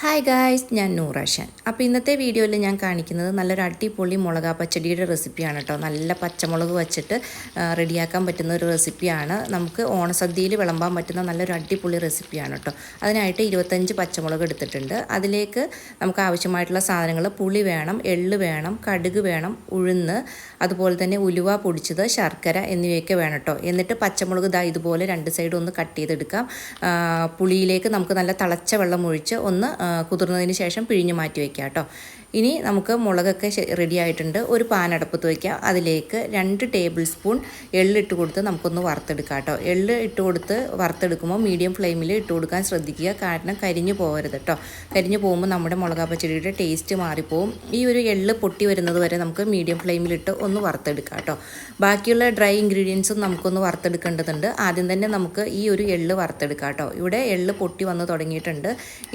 Hi guys ഞാൻ നൂറാഷൻ അപ്പോൾ ഇന്നത്തെ വീഡിയോയിൽ ഞാൻ കാണിക്കുന്നത് നല്ലൊരു അടിപൊളി മുളക പച്ചടിയുടെ റെസിപ്പിയാണ് കേട്ടോ നല്ല പച്ചമുളക് വെച്ചിട്ട് റെഡിയാക്കാൻ പറ്റുന്ന ഒരു റെസിപ്പിയാണ്. നമുക്ക് ഓണസദ്യയിൽ വിളമ്പാൻ പറ്റുന്ന നല്ലൊരു അടിപൊളി റെസിപ്പിയാണ് കേട്ടോ അതിനായിട്ട് ഇരുപത്തഞ്ച് പച്ചമുളക് എടുത്തിട്ടുണ്ട്. അതിലേക്ക് നമുക്ക് ആവശ്യമായിട്ടുള്ള സാധനങ്ങൾ പുളി വേണം എള്ള് വേണം കടുക് വേണം ഉഴുന്ന് അതുപോലെ തന്നെ ഉലുവ പൊടിച്ചത് ശർക്കര എന്നിവയൊക്കെ വേണം കേട്ടോ എന്നിട്ട് പച്ചമുളക് ഇതാ ഇതുപോലെ രണ്ട് സൈഡും ഒന്ന് കട്ട് ചെയ്തെടുക്കാം. പുളിയിലേക്ക് നമുക്ക് നല്ല തിളച്ച വെള്ളം ഒഴിച്ച് ഒന്ന് കുതിർന്നതിന് ശേഷം പിഴിഞ്ഞ് മാറ്റി വയ്ക്കാം കേട്ടോ. ഇനി നമുക്ക് മുളകൊക്കെ റെഡി ആയിട്ടുണ്ട്. ഒരു പാൻ അടുപ്പത്ത് വയ്ക്കാം അതിലേക്ക് രണ്ട് ടേബിൾ സ്പൂൺ എള്ളിട്ട് കൊടുത്ത് നമുക്കൊന്ന് വറുത്തെടുക്കാം കേട്ടോ. എള്ള് ഇട്ട് കൊടുത്ത് വറുത്തെടുക്കുമ്പോൾ മീഡിയം ഫ്ലെയിമിൽ ഇട്ട് കൊടുക്കാൻ ശ്രദ്ധിക്കുക. കാരണം കരിഞ്ഞു പോകരുത് കേട്ടോ. കരിഞ്ഞു പോകുമ്പോൾ നമ്മുടെ മുളക പച്ചടിയുടെ ടേസ്റ്റ് മാറിപ്പോവും. ഈ ഒരു എള്ള് പൊട്ടി വരുന്നത് വരെ നമുക്ക് മീഡിയം ഫ്ലെയിമിലിട്ട് ഒന്ന് വറുത്തെടുക്കാം കേട്ടോ. ബാക്കിയുള്ള ഡ്രൈ ഇൻഗ്രീഡിയൻസും നമുക്കൊന്ന് വറുത്തെടുക്കേണ്ടതുണ്ട്. ആദ്യം തന്നെ നമുക്ക് ഈ ഒരു എള്ള് വറുത്തെടുക്കാം കേട്ടോ. ഇവിടെ എള്ള് പൊട്ടി വന്ന് തുടങ്ങിയിട്ടുണ്ട്.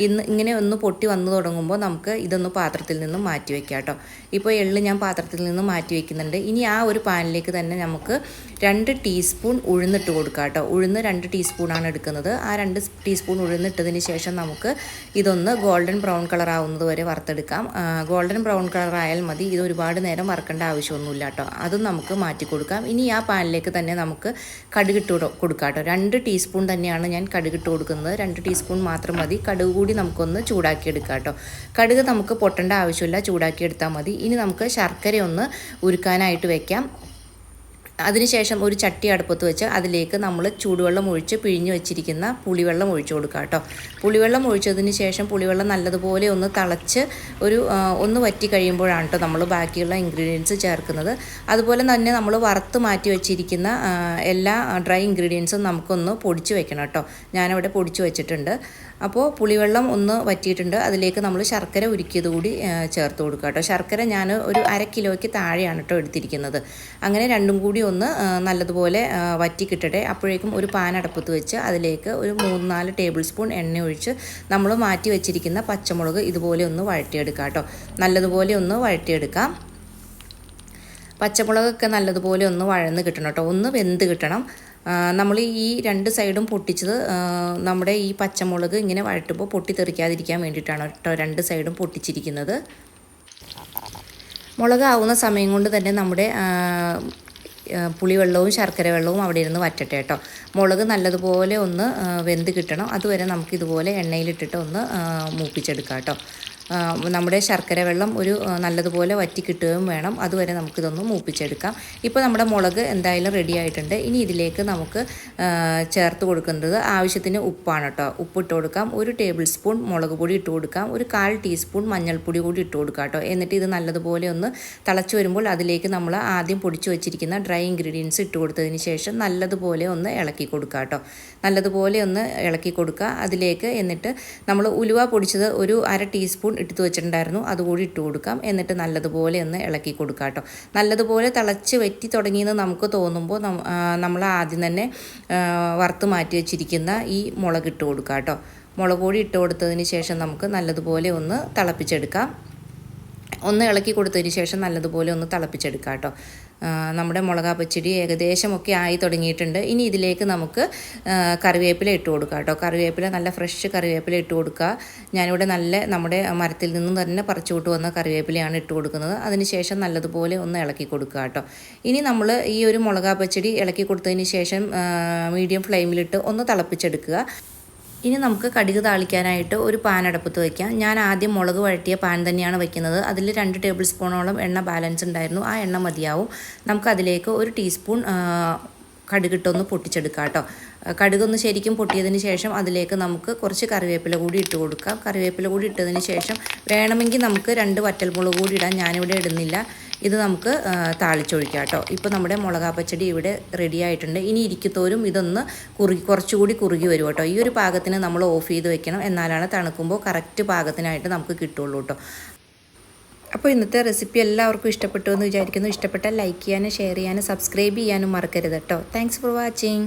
ഇന്ന് ഇങ്ങനെ ഒന്ന് പൊട്ടി വന്നു തുടങ്ങുമ്പോൾ നമുക്ക് ഇതൊന്ന് പാത്രത്തിൽ നിന്നും മാറ്റി വയ്ക്കാം കേട്ടോ. ഇപ്പോൾ എള്ള് ഞാൻ പാത്രത്തിൽ നിന്നും മാറ്റി വയ്ക്കുന്നുണ്ട് ഇനി ആ ഒരു പാനിലേക്ക് തന്നെ നമുക്ക് രണ്ട് ടീസ്പൂൺ ഉഴുന്നിട്ട് കൊടുക്കാം കേട്ടോ. ഉഴുന്ന് രണ്ട് ടീസ്പൂണാണ് എടുക്കുന്നത്. ആ രണ്ട് ടീസ്പൂൺ ഉഴുന്നിട്ടതിന് ശേഷം നമുക്ക് ഇതൊന്ന് ഗോൾഡൻ ബ്രൗൺ കളർ ആവുന്നത് വരെ വറുത്തെടുക്കാം. ഗോൾഡൻ ബ്രൗൺ കളർ ആയാൽ മതി. ഇത് ഒരുപാട് നേരം വറുക്കേണ്ട ആവശ്യമൊന്നുമില്ല കേട്ടോ. അതും നമുക്ക് മാറ്റി കൊടുക്കാം. ഇനി ആ പാനിലേക്ക് തന്നെ നമുക്ക് കടുകിട്ട് കൊടു- കൊടുക്കാം കേട്ടോ. രണ്ട് ടീസ്പൂൺ തന്നെയാണ് ഞാൻ കടുകിട്ട് കൊടുക്കുന്നത്. രണ്ട് ടീസ്പൂൺ മാത്രം മതി. കടുക് കൂടി നമുക്കൊന്ന് ചൂടാക്കി എടുക്കാം കേട്ടോ. കടുക് നമുക്ക് പൊട്ടേണ്ട ആവശ്യമില്ല ചൂടാക്കിയെടുത്താൽ മതി. ഇനി നമുക്ക് ശർക്കര ഒന്ന് ഉരുക്കാനായിട്ട് വെക്കാം. അതിനുശേഷം ഒരു ചട്ടി അടുപ്പത്ത് വെച്ച് അതിലേക്ക് നമ്മൾ ചൂടുവെള്ളം ഒഴിച്ച് പിഴിഞ്ഞ് വെച്ചിരിക്കുന്ന പുളിവെള്ളം ഒഴിച്ചു കൊടുക്കുക കേട്ടോ. പുളിവെള്ളം ഒഴിച്ചതിന് ശേഷം പുളിവെള്ളം നല്ലതുപോലെ ഒന്ന് തിളച്ച് ഒരു ഒന്ന് വറ്റി കഴിയുമ്പോഴാണ് കേട്ടോ നമ്മൾ ബാക്കിയുള്ള ഇൻഗ്രീഡിയൻസ് ചേർക്കുന്നത്. അതുപോലെ തന്നെ നമ്മൾ വറുത്ത് മാറ്റി വെച്ചിരിക്കുന്ന എല്ലാ ഡ്രൈ ഇൻഗ്രീഡിയൻസും നമുക്കൊന്ന് പൊടിച്ച് വെക്കണം കേട്ടോ. ഞാനവിടെ പൊടിച്ച് വെച്ചിട്ടുണ്ട്. അപ്പോൾ പുളിവെള്ളം ഒന്ന് വറ്റിയിട്ടുണ്ട്. അതിലേക്ക് നമ്മൾ ശർക്കര ഉരുക്കിയത് കൂടി ചേർത്ത് കൊടുക്കുക കേട്ടോ. ശർക്കര ഞാൻ ഒരു അര കിലോയ്ക്ക് താഴെയാണ് കേട്ടോ എടുത്തിരിക്കുന്നത്. അങ്ങനെ രണ്ടും കൂടി ഒന്ന് നല്ലതുപോലെ വറ്റി കിട്ടട്ടെ. അപ്പോഴേക്കും ഒരു പാൻ അടുപ്പത്ത് വെച്ച് അതിലേക്ക് ഒരു മൂന്ന് നാല് ടേബിൾ സ്പൂൺ എണ്ണ ഒഴിച്ച് നമ്മൾ മാറ്റി വെച്ചിരിക്കുന്ന പച്ചമുളക് ഇതുപോലെ ഒന്ന് വഴറ്റിയെടുക്കാം കേട്ടോ. നല്ലതുപോലെ ഒന്ന് വഴറ്റിയെടുക്കാം. പച്ചമുളകൊക്കെ നല്ലതുപോലെ ഒന്ന് വഴന്ന് കിട്ടണം കേട്ടോ. ഒന്ന് വെന്ത് കിട്ടണം. നമ്മൾ ഈ രണ്ട് സൈഡും പൊട്ടിച്ചത് നമ്മുടെ ഈ പച്ചമുളക് ഇങ്ങനെ വഴറ്റുമ്പോൾ പൊട്ടിത്തെറിക്കാതിരിക്കാൻ വേണ്ടിയിട്ടാണ് കേട്ടോ രണ്ട് സൈഡും പൊട്ടിച്ചിരിക്കുന്നത്. മുളക് ആവുന്ന സമയം കൊണ്ട് തന്നെ നമ്മുടെ പുളിവെള്ളവും ശർക്കര വെള്ളവും അവിടെ ഇരുന്ന് വറ്റട്ടെ കേട്ടോ. മുളക് നല്ലതുപോലെ ഒന്ന് വെന്ത് കിട്ടണം. അതുവരെ നമുക്ക് ഇതുപോലെ എണ്ണയിലിട്ടിട്ട് ഒന്ന് മൂപ്പിച്ചെടുക്കാം കേട്ടോ. നമ്മുടെ ശർക്കര വെള്ളം ഒരു നല്ലതുപോലെ വറ്റി കിട്ടുകയും വേണം. അതുവരെ നമുക്കിതൊന്ന് മൂപ്പിച്ചെടുക്കാം. ഇപ്പോൾ നമ്മുടെ മുളക് എന്തായാലും റെഡി ആയിട്ടുണ്ട്. ഇനി ഇതിലേക്ക് നമുക്ക് ചേർത്ത് കൊടുക്കേണ്ടത് ആവശ്യത്തിന് ഉപ്പാണ് കേട്ടോ ഉപ്പ് ഇട്ട് കൊടുക്കാം. ഒരു ടേബിൾ സ്പൂൺ മുളക് പൊടി ഇട്ട് കൊടുക്കാം. ഒരു കാൽ ടീസ്പൂൺ മഞ്ഞൾപ്പൊടി കൂടി ഇട്ട് കൊടുക്കാം കേട്ടോ എന്നിട്ട് ഇത് നല്ലതുപോലെ ഒന്ന് തിളച്ച് വരുമ്പോൾ അതിലേക്ക് നമ്മൾ ആദ്യം പൊടിച്ചു വെച്ചിരിക്കുന്ന ഡ്രൈ ഇൻഗ്രീഡിയൻസ് ഇട്ട് കൊടുത്തതിന് ശേഷം നല്ലതുപോലെ ഒന്ന് ഇളക്കി കൊടുക്കുക കേട്ടോ നല്ലതുപോലെ ഒന്ന് ഇളക്കി കൊടുക്കുക. അതിലേക്ക് എന്നിട്ട് നമ്മൾ ഉലുവ പൊടിച്ചത് ഒരു അര ടീസ്പൂൺ എടുത്തു വെച്ചിട്ടുണ്ടായിരുന്നു. അതുകൂടി ഇട്ട് കൊടുക്കാം. എന്നിട്ട് നല്ലതുപോലെ ഒന്ന് ഇളക്കി കൊടുക്കാം കേട്ടോ. നല്ലതുപോലെ തിളച്ച് വെറ്റി തുടങ്ങിയെന്ന് നമുക്ക് തോന്നുമ്പോൾ നമ്മൾ ആദ്യം തന്നെ വറുത്ത് മാറ്റി വെച്ചിരിക്കുന്ന ഈ മുളക് ഇട്ട് കൊടുക്കാം കേട്ടോ. മുളക് പൊടി ഇട്ട് കൊടുത്തതിന് ശേഷം നമുക്ക് നല്ലതുപോലെ ഒന്ന് തിളപ്പിച്ചെടുക്കാം. ഒന്ന് ഇളക്കി കൊടുത്തതിന് ശേഷം നല്ലതുപോലെ ഒന്ന് തിളപ്പിച്ചെടുക്കാം കേട്ടോ. നമ്മുടെ മുളകാ പച്ചടി ഏകദേശമൊക്കെ ആയി തുടങ്ങിയിട്ടുണ്ട്. ഇനി ഇതിലേക്ക് നമുക്ക് കറിവേപ്പില ഇട്ട് കൊടുക്കാം കേട്ടോ. കറിവേപ്പില നല്ല ഫ്രഷ് കറിവേപ്പില ഇട്ട് കൊടുക്കുക. ഞാനിവിടെ നല്ല നമ്മുടെ മരത്തിൽ നിന്നും തന്നെ പറിച്ചു കൊണ്ട് വന്ന കറിവേപ്പിലയാണ് ഇട്ട് കൊടുക്കുന്നത്. അതിനുശേഷം നല്ലതുപോലെ ഒന്ന് ഇളക്കി കൊടുക്കുക കേട്ടോ. ഇനി നമ്മൾ ഈ ഒരു മുളകാ പച്ചടി ഇളക്കി കൊടുത്തതിന് ശേഷം മീഡിയം ഫ്ലെയിമിലിട്ട് ഒന്ന് തിളപ്പിച്ചെടുക്കുക. ഇനി നമുക്ക് കടുക് താളിക്കാനായിട്ട് ഒരു പാൻ അടുപ്പത്ത് വയ്ക്കാം ഞാൻ ആദ്യം മുളക് വഴറ്റിയ പാൻ തന്നെയാണ് വയ്ക്കുന്നത് അതിൽ രണ്ട് ടേബിൾ സ്പൂണോളം എണ്ണ ബാലൻസ് ഉണ്ടായിരുന്നു. ആ എണ്ണ മതിയാവും. നമുക്കതിലേക്ക് ഒരു ടീസ്പൂൺ കടുകിട്ടൊന്ന് പൊട്ടിച്ചെടുക്കാം കേട്ടോ. കടുകൊന്ന് ശരിക്കും പൊട്ടിയതിന് ശേഷം അതിലേക്ക് നമുക്ക് കുറച്ച് കറിവേപ്പില കൂടി ഇട്ട് കൊടുക്കാം. കറിവേപ്പില കൂടി ഇട്ടതിന് ശേഷം വേണമെങ്കിൽ നമുക്ക് രണ്ട് വറ്റൽമുളക് കൂടി ഇടാം ഞാനിവിടെ ഇടുന്നില്ല. ഇത് നമുക്ക് താളിച്ചൊഴിക്കാം കേട്ടോ. ഇപ്പോൾ നമ്മുടെ മുളകാ പച്ചടി ഇവിടെ റെഡി ആയിട്ടുണ്ട്. ഇനി ഇരിക്കത്തോരും ഇതൊന്ന് കുറുകി കുറച്ചുകൂടി കുറുകി വരും കേട്ടോ. ഈ ഒരു പാകത്തിന് നമ്മൾ ഓഫ് ചെയ്ത് വെക്കണം. എന്നാലാണ് തണുക്കുമ്പോൾ കറക്റ്റ് പാകത്തിനായിട്ട് നമുക്ക് കിട്ടുള്ളൂ കേട്ടോ. അപ്പോൾ ഇന്നത്തെ റെസിപ്പി എല്ലാവർക്കും ഇഷ്ടപ്പെട്ടു എന്ന് വിചാരിക്കുന്നു. ഇഷ്ടപ്പെട്ടാൽ ലൈക്ക് ചെയ്യാനും ഷെയർ ചെയ്യാനും സബ്സ്ക്രൈബ് ചെയ്യാനും മറക്കരുത് കേട്ടോ. Thanks for watching